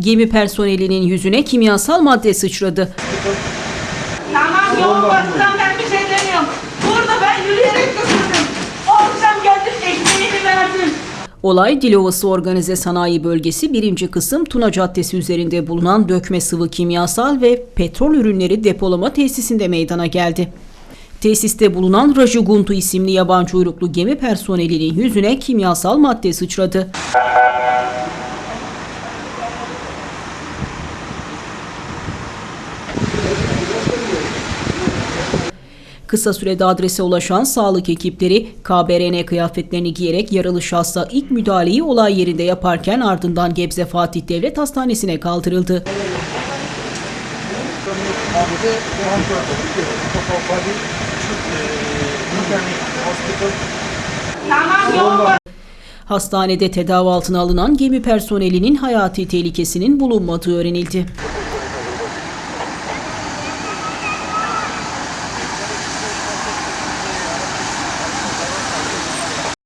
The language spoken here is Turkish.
Gemi personelinin yüzüne kimyasal madde sıçradı. Tamam yoğun bakımdan ben bir şey demiyorum. Burada ben yürüyerek ısırdım. O akşam geldim ekmeğini verdim. Olay Dilovası Organize Sanayi Bölgesi 1. kısım Tuna Caddesi üzerinde bulunan dökme sıvı kimyasal ve petrol ürünleri depolama tesisinde meydana geldi. Tesiste bulunan Rajuguntu isimli yabancı uyruklu gemi personelinin yüzüne kimyasal madde sıçradı. Kısa sürede adrese ulaşan sağlık ekipleri KBRN kıyafetlerini giyerek yaralı şahsa ilk müdahaleyi olay yerinde yaparken ardından Gebze Fatih Devlet Hastanesi'ne kaldırıldı. Hastanede tedavi altına alınan gemi personelinin hayati tehlikesinin bulunmadığı öğrenildi.